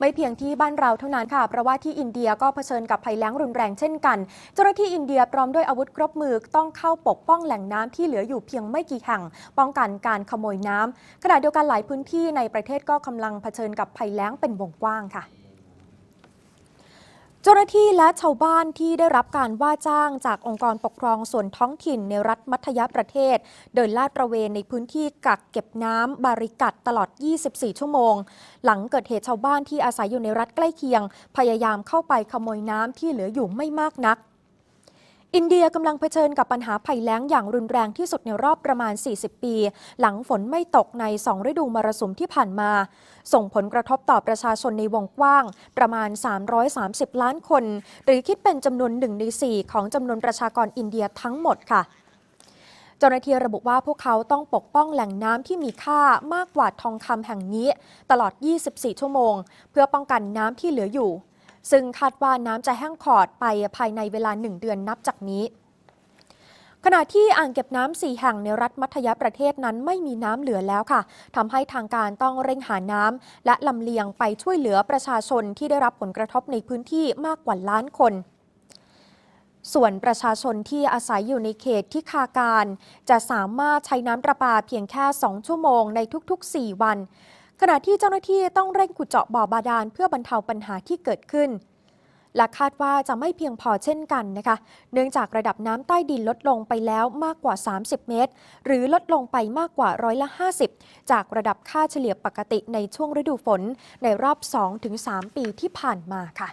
ไม่เพียงที่บ้านเราเท่านั้นค่ะ เพราะว่าที่อินเดียก็เผชิญกับภัยแล้งรุนแรงเช่นกัน เจ้าหน้าที่อินเดียพร้อมด้วยอาวุธครบมือต้องเข้าปกป้องแหล่งน้ำที่เหลืออยู่เพียงไม่กี่แห่ง ป้องกันการขโมยน้ำขณะเดียวกันหลายพื้นที่ในประเทศก็กำลังเผชิญกับภัยแล้งเป็นวงกว้างค่ะ จ้าหน้าที่และชาวบ้านที่ได้รับการว่าจ้างจากองค์กรปกครองส่วนท้องถิ่นในรัฐมัธยประเทศ เดินลาดตระเวนในพื้นที่กักเก็บน้ำบาริกัดตลอด 24 ชั่วโมง หลังเกิดเหตุชาวบ้านที่อาศัยอยู่ในรัฐใกล้เคียง พยายามเข้าไปขโมยน้ำที่เหลืออยู่ไม่มากนัก อินเดียกำลังเผชิญกับปัญหาภัยแล้งอย่างรุนแรงที่สุดในรอบประมาณ 40 ปี หลังฝนไม่ตกใน 2 ฤดูมรสุมที่ผ่านมา ส่งผลกระทบต่อประชาชนในวงกว้าง ประมาณ 330 ล้านคน หรือคิดเป็นจำนวนหนึ่งใน 4 ของจำนวนประชากรอินเดียทั้งหมดค่ะเจ้าหน้าที่ระบุว่าพวกเขาต้องปกป้องแหล่งน้ำที่มีค่ามากกว่าทองคำแห่งนี้ ตลอด 24 ชั่วโมง เพื่อป้องกันน้ำที่เหลืออยู่ ซึ่งคาดว่าน้ำจะแห้งขอดไปภายในเวลาหนึ่งเดือนนับจากนี้ ขณะที่อ่างเก็บน้ำสี่แห่งในรัฐมัธยประเทศนั้นไม่มีน้ำเหลือแล้วค่ะทำให้ทางการต้องเร่งหาน้ำและลำเลียงไปช่วยเหลือประชาชนที่ได้รับผลกระทบในพื้นที่มากกว่าล้านคนส่วนประชาชนที่อาศัยอยู่ในเขตที่คาการ จะสามารถใช้น้ำประปาเพียงแค่ 2 ชั่วโมงในทุกๆ 4 วัน ขณะที่เจ้าหน้าที่ต้องเร่งขุดเจาะบ่อบาดาลเพื่อบรรเทาปัญหาที่เกิดขึ้น และคาดว่าจะไม่เพียงพอเช่นกันนะคะ เนื่องจากระดับน้ำใต้ดินลดลงไปแล้วมากกว่า 30 เมตร หรือลดลงไปมากกว่าร้อยละ 50 จากระดับค่าเฉลี่ยปกติในช่วงฤดูฝนในรอบ 2-3 ปีที่ผ่านมาค่ะ